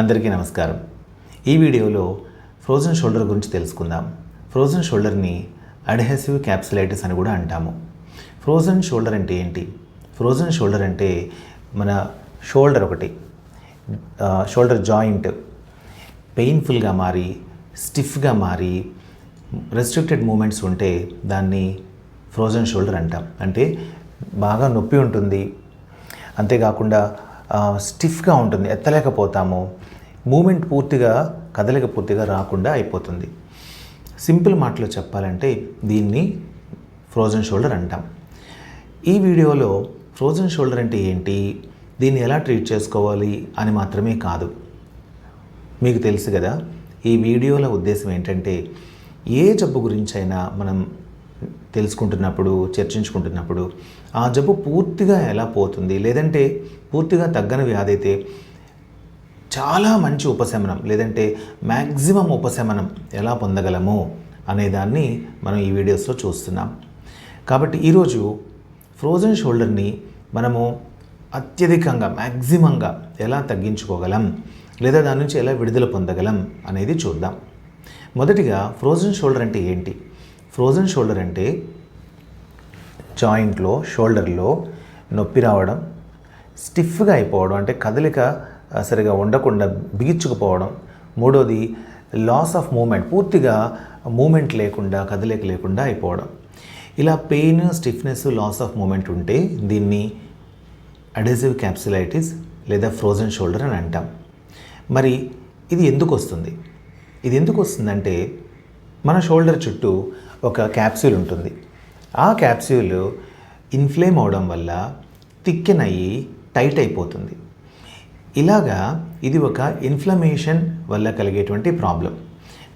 అందరికీ నమస్కారం. ఈ వీడియోలో ఫ్రోజన్ షోల్డర్ గురించి తెలుసుకుందాం. ఫ్రోజన్ షోల్డర్ని అడ్హెసివ్ క్యాప్సులైటిస్ అని కూడా అంటాము. ఫ్రోజన్ షోల్డర్ అంటే ఏంటి? ఫ్రోజన్ షోల్డర్ అంటే మన షోల్డర్ ఒకటి షోల్డర్ జాయింట్ పెయిన్ఫుల్గా మారి స్టిఫ్గా మారి రెస్ట్రిక్టెడ్ మూమెంట్స్ ఉంటే దాన్ని ఫ్రోజన్ షోల్డర్ అంటాం. అంటే బాగా నొప్పి ఉంటుంది. అంతేకాకుండా స్టిఫ్గా ఉంటుంది ఎత్తలేకపోతాము. మూమెంట్ పూర్తిగా కదలిక పూర్తిగా రాకుండా అయిపోతుంది. సింపుల్ మాటలో చెప్పాలంటే దీన్ని ఫ్రోజన్ షోల్డర్ అంటాం. ఈ వీడియోలో ఫ్రోజన్ షోల్డర్ అంటే ఏంటి? దీన్ని ఎలా ట్రీట్ చేసుకోవాలి అని మాత్రమే కాదు. మీకు తెలుసు కదా ఈ వీడియోల ఉద్దేశం ఏంటంటే ఏ జబ్బు గురించైనా మనం తెలుసుకుంటున్నప్పుడు చర్చించుకుంటున్నప్పుడు ఆ జబ్బు పూర్తిగా ఎలా పోతుంది? లేదంటే పూర్తిగా తగ్గని వ్యాధి అయితే చాలా మంచి ఉపశమనం లేదంటే మ్యాక్సిమం ఉపశమనం ఎలా పొందగలము అనేదాన్ని మనం ఈ వీడియోస్లో చూస్తున్నాం. కాబట్టి ఈరోజు ఫ్రోజన్ షోల్డర్ని మనము అత్యధికంగా మ్యాక్సిమంగా ఎలా తగ్గించుకోగలం లేదా దాని నుంచి ఎలా విడుదల పొందగలం అనేది చూద్దాం. మొదటిగా ఫ్రోజన్ షోల్డర్ అంటే ఏంటి? ఫ్రోజన్ షోల్డర్ అంటే జాయింట్లో షోల్డర్లో నొప్పి రావడం స్టిఫ్గా అయిపోవడం అంటే కదలిక సరిగా ఉండకుండా బిగించుకుపోవడం. మూడోది లాస్ ఆఫ్ మూమెంట్ పూర్తిగా మూమెంట్ లేకుండా కదలిక లేకుండా అయిపోవడం. ఇలా pain stiffness loss of movement ఉంటే దీన్ని అడెసివ్ క్యాప్సులైటిస్ లేదా ఫ్రోజన్ షోల్డర్ అని అంటాం. మరి ఇది ఎందుకు వస్తుంది? ఇది ఎందుకు వస్తుందంటే మన షోల్డర్ చుట్టూ ఒక క్యాప్సూల్ ఉంటుంది. ఆ క్యాప్సూల్ ఇన్ఫ్లేమ్ అవడం వల్ల థిక్కెన్ అయ్యి టైట్ అయిపోతుంది. ఇలాగా ఇది ఒక ఇన్ఫ్లమేషన్ వల్ల కలిగేటువంటి ప్రాబ్లం.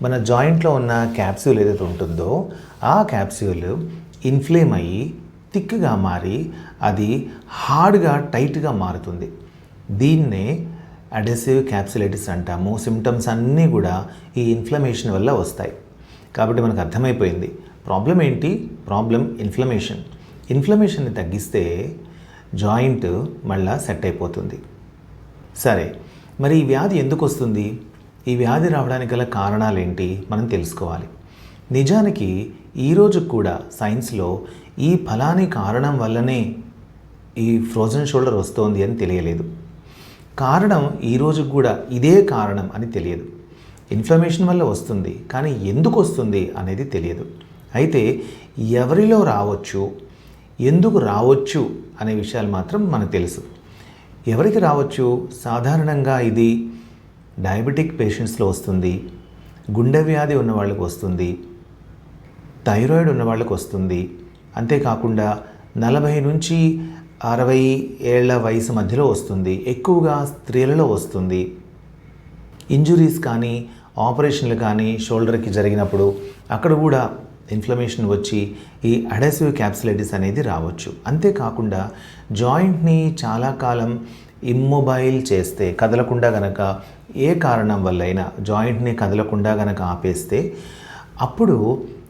మన జాయింట్లో ఉన్న క్యాప్సూల్ ఏదైతే ఉంటుందో ఆ క్యాప్సూల్ ఇన్ఫ్లేమ్ అయ్యి థిక్గా మారి అది హార్డ్గా టైట్గా మారుతుంది. దీన్నే అడెసివ్ క్యాప్సులైటిస్ అంటాము. సిమ్టమ్స్ అన్నీ కూడా ఈ ఇన్ఫ్లమేషన్ వల్ల వస్తాయి. కాబట్టి మనకు అర్థమైపోయింది. ప్రాబ్లం ఏంటి? ప్రాబ్లం ఇన్ఫ్లమేషన్ ఇన్ఫ్లమేషన్ని తగ్గిస్తే జాయింట్ మళ్ళా సెట్ అయిపోతుంది. సరే మరి ఈ వ్యాధి ఎందుకు వస్తుంది? ఈ వ్యాధి రావడానికి గల కారణాలు ఏంటి? మనం తెలుసుకోవాలి. నిజానికి ఈరోజు కూడా సైన్స్లో ఈ ఫలాని కారణం వల్లనే ఈ ఫ్రోజన్ షోల్డర్ వస్తోంది అని తెలియలేదు. కారణం ఈరోజు కూడా ఇదే కారణం అని తెలియదు. ఇన్ఫ్లమేషన్ వల్ల వస్తుంది. కానీ ఎందుకు వస్తుంది అనేది తెలియదు. అయితే ఎవరిలో రావచ్చు ఎందుకు రావచ్చు అనే విషయాలు మాత్రం మనకు తెలుసు. ఎవరికి రావచ్చు? సాధారణంగా ఇది డయాబెటిక్ పేషెంట్స్లో వస్తుంది. గుండె వ్యాధి ఉన్న వాళ్ళకి వస్తుంది. థైరాయిడ్ ఉన్న వాళ్ళకి వస్తుంది. అంతేకాకుండా నలభై నుంచి అరవై ఏళ్ళ వయసు మధ్యలో వస్తుంది. ఎక్కువగా స్త్రీలలో వస్తుంది. ఇంజురీస్ కానీ ఆపరేషన్లు కానీ షోల్డర్కి జరిగినప్పుడు అక్కడ కూడా ఇన్ఫ్లమేషన్ వచ్చి ఈ అడెసివ్ క్యాప్సులైటిస్ అనేది రావచ్చు. అంతేకాకుండా జాయింట్ని చాలా కాలం ఇమ్మొబైల్ చేస్తే కదలకుండా గనక ఏ కారణం వల్లైనా జాయింట్ని కదలకుండా గనక ఆపేస్తే అప్పుడు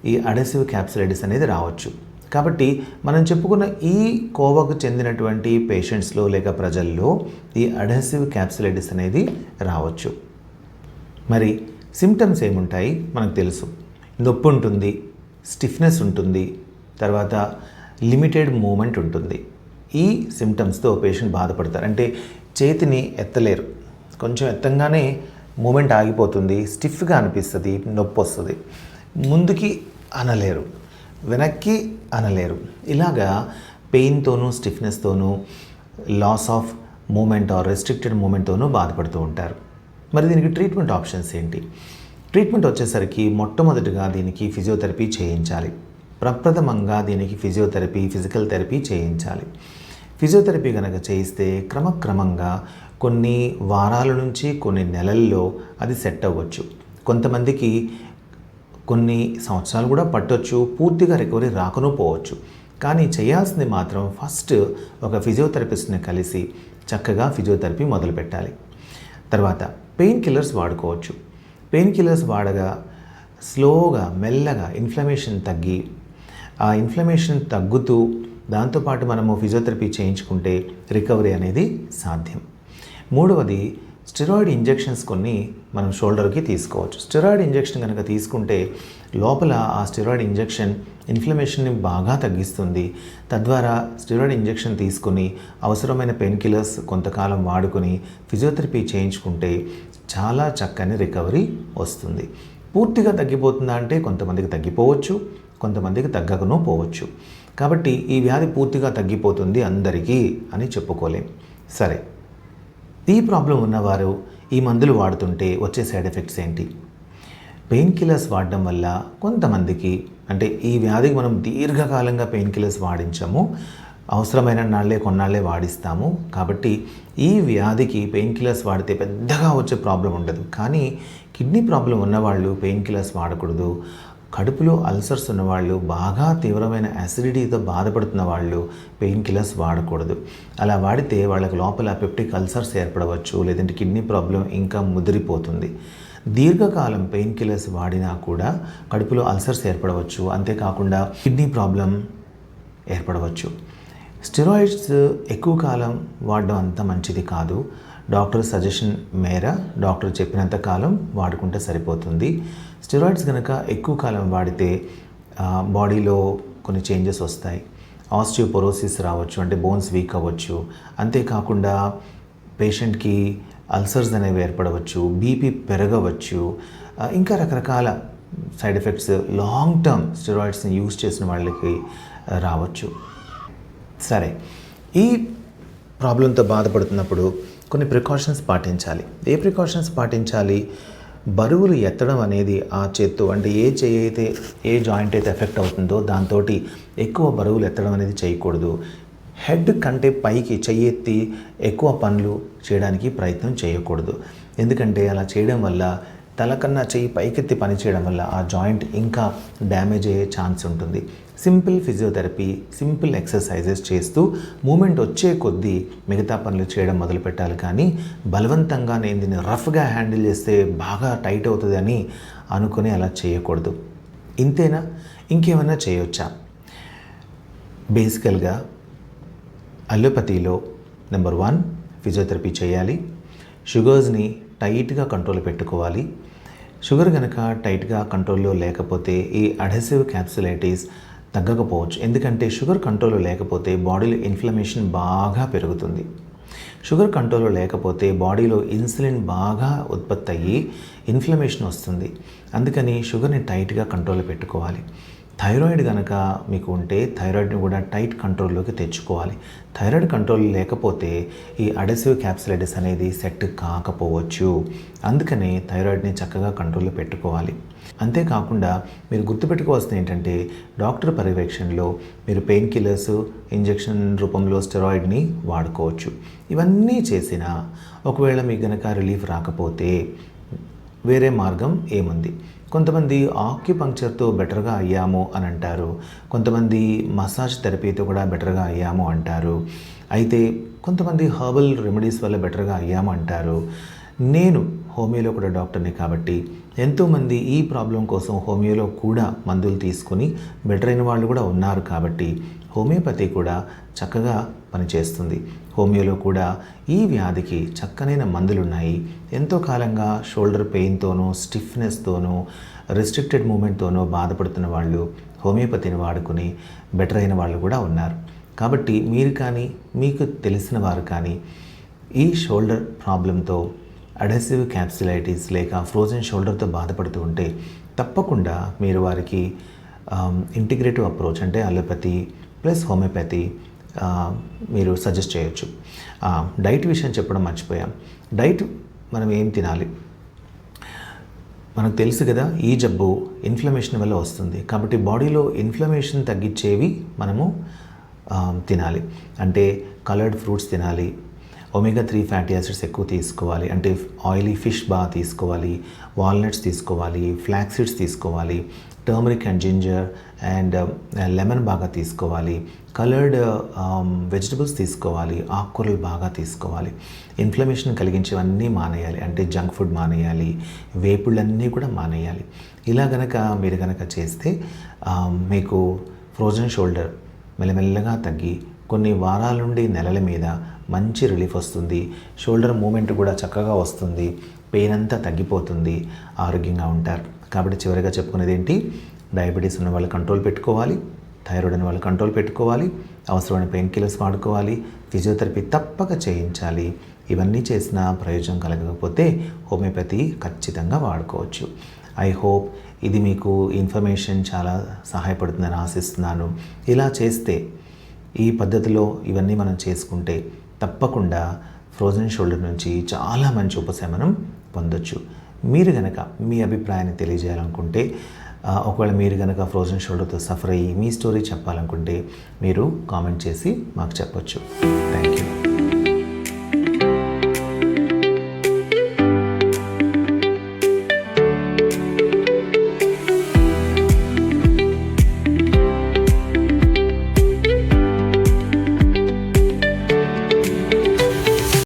ఈ అడెసివ్ క్యాప్సులైటిస్ అనేది రావచ్చు. కాబట్టి మనం చెప్పుకున్న ఈ కోవకు చెందినటువంటి పేషెంట్స్లో లేక ప్రజల్లో ఈ అడెసివ్ క్యాప్సులైటిస్ అనేది రావచ్చు. మరి సిమ్టమ్స్ ఏముంటాయి? మనకు తెలుసు. నొప్పి ఉంటుంది స్టిఫ్నెస్ ఉంటుంది తర్వాత లిమిటెడ్ మూమెంట్ ఉంటుంది. ఈ సిమ్టమ్స్తో పేషెంట్ బాధపడతారు. అంటే చేతిని ఎత్తలేరు. కొంచెం ఎత్తంగానే మూమెంట్ ఆగిపోతుంది స్టిఫ్గా అనిపిస్తుంది నొప్పి వస్తుంది. ముందుకి అనలేరు వెనక్కి అనలేరు. ఇలాగా పెయిన్తోనూ స్టిఫ్నెస్తోనూ loss of movement or restricted మూమెంట్తోనూ బాధపడుతూ ఉంటారు. మరి దీనికి ట్రీట్మెంట్ ఆప్షన్స్ ఏంటి? ట్రీట్మెంట్ వచ్చేసరికి మొట్టమొదటిగా దీనికి ఫిజియోథెరపీ చేయించాలి. ప్రప్రథమంగా దీనికి ఫిజియోథెరపీ ఫిజికల్ థెరపీ చేయించాలి. ఫిజియోథెరపీ కనుక చేయిస్తే క్రమక్రమంగా కొన్ని వారాల నుంచి కొన్ని నెలల్లో అది సెట్ అవ్వచ్చు. కొంతమందికి కొన్ని సంవత్సరాలు కూడా పట్టొచ్చు పూర్తిగా రికవరీ రాకను పోవచ్చు. కానీ చేయాల్సింది మాత్రం ఫస్ట్ ఒక ఫిజియోథెరపిస్ట్ని కలిసి చక్కగా ఫిజియోథెరపీ మొదలుపెట్టాలి. తర్వాత పెయిన్ కిల్లర్స్ వాడుకోవచ్చు. పెయిన్ కిల్లర్స్ వాడగా స్లోగా మెల్లగా ఇన్ఫ్లమేషన్ తగ్గి ఆ ఇన్ఫ్లమేషన్ తగ్గుతూ దాంతోపాటు మనము ఫిజియోథెరపీ చేయించుకుంటే రికవరీ అనేది సాధ్యం. మూడవది స్టెరాయిడ్ ఇంజెక్షన్స్ కొన్ని మనం షోల్డర్కి తీసుకోవచ్చు. స్టెరాయిడ్ ఇంజెక్షన్ కనుక తీసుకుంటే లోపల ఆ స్టెరాయిడ్ ఇంజెక్షన్ ఇన్ఫ్లమేషన్ని బాగా తగ్గిస్తుంది. తద్వారా స్టెరాయిడ్ ఇంజెక్షన్ తీసుకుని అవసరమైన పెయిన్ కిల్లర్స్ కొంతకాలం వాడుకొని ఫిజియోథెరపీ చేయించుకుంటే చాలా చక్కని రికవరీ వస్తుంది. పూర్తిగా తగ్గిపోతుందా అంటే కొంతమందికి తగ్గిపోవచ్చు కొంతమందికి తగ్గకనూ పోవచ్చు. కాబట్టి ఈ వ్యాధి పూర్తిగా తగ్గిపోతుంది అందరికీ అని చెప్పుకోలేం. సరే ఈ ప్రాబ్లం ఉన్నవారు ఈ మందులు వాడుతుంటే వచ్చే సైడ్ ఎఫెక్ట్స్ ఏంటి? పెయిన్ కిల్లర్స్ వాడడం వల్ల కొంతమందికి అంటే ఈ వ్యాధికి మనం దీర్ఘకాలంగా పెయిన్ కిల్లర్స్ వాడించాము అవసరమైన నాళ్ళే కొన్నాళ్ళే వాడిస్తాము. కాబట్టి ఈ వ్యాధికి పెయిన్ కిల్లర్స్ వాడితే పెద్దగా వచ్చే ప్రాబ్లం ఉండదు. కానీ కిడ్నీ ప్రాబ్లం ఉన్నవాళ్ళు పెయిన్ కిల్లర్స్ వాడకూడదు. కడుపులో అల్సర్స్ ఉన్నవాళ్ళు బాగా తీవ్రమైన అసిడిటీతో బాధపడుతున్న వాళ్ళు పెయిన్ కిల్లర్స్ వాడకూడదు. అలా వాడితే వాళ్ళకి లోపల పెప్టిక్ అల్సర్స్ ఏర్పడవచ్చు లేదంటే కిడ్నీ ప్రాబ్లం ఇంకా ముదిరిపోతుంది. దీర్ఘకాలం పెయిన్ కిల్లర్స్ వాడినా కూడా కడుపులో అల్సర్స్ ఏర్పడవచ్చు. అంతేకాకుండా కిడ్నీ ప్రాబ్లం ఏర్పడవచ్చు. స్టెరాయిడ్స్ ఎక్కువ కాలం వాడడం అంత మంచిది కాదు. డాక్టర్ సజెషన్ మేర డాక్టర్ చెప్పినంత కాలం వాడుకుంటే సరిపోతుంది. స్టెరాయిడ్స్ కనుక ఎక్కువ కాలం వాడితే బాడీలో కొన్ని చేంజెస్ వస్తాయి. ఆస్టియోపొరోసిస్ రావచ్చు అంటే బోన్స్ వీక్ అవ్వచ్చు. అంతేకాకుండా పేషెంట్కి అల్సర్స్ అనేవి ఏర్పడవచ్చు బీపీ పెరగవచ్చు ఇంకా రకరకాల సైడ్ ఎఫెక్ట్స్ లాంగ్ టర్మ్ స్టెరాయిడ్స్ని యూజ్ చేసిన వాళ్ళకి రావచ్చు. సరే ఈ ప్రాబ్లంతో బాధపడుతున్నప్పుడు కొన్ని ప్రికాషన్స్ పాటించాలి. ఏ ప్రికాషన్స్ పాటించాలి? బరువులు ఎత్తడం అనేది ఆ చేత్తో అంటే ఏ చేయి అయితే ఏ జాయింట్ అయితే ఎఫెక్ట్ అవుతుందో దాంతో ఎక్కువ బరువులు ఎత్తడం అనేది చేయకూడదు. హెడ్ కంటే పైకి చెయ్యి ఎత్తి ఎక్కువ పనులు చేయడానికి ప్రయత్నం చేయకూడదు. ఎందుకంటే అలా చేయడం వల్ల తల కన్నా చెయ్యి పైకెత్తి పని చేయడం వల్ల ఆ జాయింట్ ఇంకా డ్యామేజ్ అయ్యే ఛాన్స్ ఉంటుంది. సింపుల్ ఫిజియోథెరపీ సింపుల్ ఎక్సర్సైజెస్ చేస్తూ మూమెంట్ వచ్చే కొద్దీ మిగతా పనులు చేయడం మొదలు పెట్టాలి. కానీ బలవంతంగా నేను దీన్ని రఫ్గా హ్యాండిల్ చేస్తే బాగా టైట్ అవుతుంది అని అనుకుని అలా చేయకూడదు. ఇంతేనా? ఇంకేమైనా చేయొచ్చా? బేసికల్గా అల్లోపతిలో నెంబర్ వన్ ఫిజియోథెరపీ చేయాలి. షుగర్స్ని టైట్గా కంట్రోల్ పెట్టుకోవాలి. షుగర్ కనుక టైట్గా కంట్రోల్లో లేకపోతే ఈ అడెసివ్ క్యాప్సులైటిస్ తగ్గకపోవచ్చు. ఎందుకంటే షుగర్ కంట్రోల్లో లేకపోతే బాడీలో ఇన్ఫ్లమేషన్ బాగా పెరుగుతుంది. షుగర్ కంట్రోల్లో లేకపోతే బాడీలో ఇన్సులిన్ బాగా ఉత్పత్తి అయ్యి ఇన్ఫ్లమేషన్ వస్తుంది. అందుకని షుగర్ని టైట్గా కంట్రోల్లో పెట్టుకోవాలి. థైరాయిడ్ కనుక మీకు ఉంటే థైరాయిడ్ని కూడా టైట్ కంట్రోల్లోకి తెచ్చుకోవాలి. థైరాయిడ్ కంట్రోల్ లేకపోతే ఈ అడెసివ్ క్యాప్సులైటిస్ అనేది సెట్ కాకపోవచ్చు. అందుకనే థైరాయిడ్ని చక్కగా కంట్రోల్లో పెట్టుకోవాలి. అంతేకాకుండా మీరు గుర్తుపెట్టుకోవాల్సింది ఏంటంటే డాక్టర్ పర్యవేక్షణలో మీరు పెయిన్ కిల్లర్స్ ఇంజెక్షన్ రూపంలో స్టెరాయిడ్ని వాడుకోవచ్చు. ఇవన్నీ చేసినా ఒకవేళ మీకు గనక రిలీఫ్ రాకపోతే వేరే మార్గం ఏముంది? కొంతమంది ఆక్యుపంక్చర్తో బెటర్గా అయ్యాము అని అంటారు. కొంతమంది మసాజ్ థెరపీతో కూడా బెటర్గా అయ్యాము అంటారు. అయితే కొంతమంది హర్బల్ రెమెడీస్ వల్ల బెటర్గా అయ్యాము అంటారు. నేను హోమియోలో కూడా డాక్టర్ని కాబట్టి ఎంతోమంది ఈ ప్రాబ్లం కోసం హోమియోలో కూడా మందులు తీసుకుని బెటర్ అయిన వాళ్ళు కూడా ఉన్నారు కాబట్టి హోమియోపతి కూడా చక్కగా పనిచేస్తుంది. హోమియోలో కూడా ఈ వ్యాధికి చక్కనైన మందులు ఉన్నాయి ఎంతో కాలంగా షోల్డర్ పెయిన్తోనూ స్టిఫ్నెస్తోనూ రిస్ట్రిక్టెడ్ మూమెంట్తోనూ బాధపడుతున్న వాళ్ళు హోమియోపతిని వాడుకుని బెటర్ అయిన వాళ్ళు కూడా ఉన్నారు. కాబట్టి మీరు కానీ మీకు తెలిసిన వారు కానీ ఈ షోల్డర్ ప్రాబ్లంతో అడెసివ్ క్యాప్సిలైటిస్ లేక ఫ్రోజన్ షోల్డర్తో బాధపడుతూ ఉంటే తప్పకుండా మీరు వారికి ఇంటిగ్రేటివ్ అప్రోచ్ అంటే అలోపతి ప్లస్ హోమియోపతి మీరు సజెస్ట్ చేయొచ్చు. డైట్ విషయం చెప్పడం మర్చిపోయాం. డైట్ మనం ఏం తినాలి? మనకు తెలుసు కదా ఈ జబ్బు ఇన్ఫ్లమేషన్ వల్ల వస్తుంది. కాబట్టి బాడీలో ఇన్ఫ్లమేషన్ తగ్గించేవి మనము తినాలి. అంటే కలర్డ్ ఫ్రూట్స్ తినాలి ఒమేగా త్రీ ఫ్యాటీ యాసిడ్స్ ఎక్కువ తీసుకోవాలి. అంటే ఆయిలీ ఫిష్ బాగా తీసుకోవాలి. వాల్నట్స్ తీసుకోవాలి. ఫ్లాక్ సీడ్స్ తీసుకోవాలి. Turmeric and ginger and lemon బాగా తీసుకోవాలి. కలర్డ్ వెజిటబుల్స్ um, తీసుకోవాలి. ఆకుకూరలు బాగా తీసుకోవాలి. ఇన్ఫ్లమేషన్ కలిగించేవన్నీ మానేయాలి. అంటే జంక్ ఫుడ్ మానేయాలి. వేపుళ్ళన్నీ కూడా మానేయాలి. ఇలా గనక మీరు గనక చేస్తే um, మీకు ఫ్రోజన్ షోల్డర్ మెల్లమెల్లగా తగ్గి కొన్ని వారాల నుండి నెలల మీద మంచి రిలీఫ్ వస్తుంది. షోల్డర్ మూమెంట్ కూడా చక్కగా వస్తుంది. పెయిన్ అంతా తగ్గిపోతుంది. ఆరోగ్యంగా ఉంటారు. కాబట్టి చివరిగా చెప్పుకునేది ఏంటి డయాబెటీస్ ఉన్న వాళ్ళు కంట్రోల్ పెట్టుకోవాలి. థైరాయిడ్ ఉన్న వాళ్ళు కంట్రోల్ పెట్టుకోవాలి. అవసరమైన పెయిన్ కిల్లర్స్ వాడుకోవాలి. ఫిజియోథెరపీ తప్పక చేయించాలి. ఇవన్నీ చేసిన ప్రయోజనం కలగకపోతే హోమియోపతి ఖచ్చితంగా వాడుకోవచ్చు. ఐ హోప్ ఇది మీకు ఇన్ఫర్మేషన్ చాలా సహాయపడుతుందని ఆశిస్తున్నాను. ఇలా చేస్తే ఈ పద్ధతిలో ఇవన్నీ మనం చేసుకుంటే తప్పకుండా ఫ్రోజన్ షోల్డర్ నుంచి చాలా మంచి ఉపశమనం పొందొచ్చు. మీరు కనుక మీ అభిప్రాయాన్ని తెలియజేయాలనుకుంటే ఒకవేళ మీరు కనుక ఫ్రోజన్ షోల్డర్తో సఫర్ అయ్యి మీ స్టోరీ చెప్పాలనుకుంటే మీరు కామెంట్ చేసి మాకు చెప్పొచ్చు. Thank you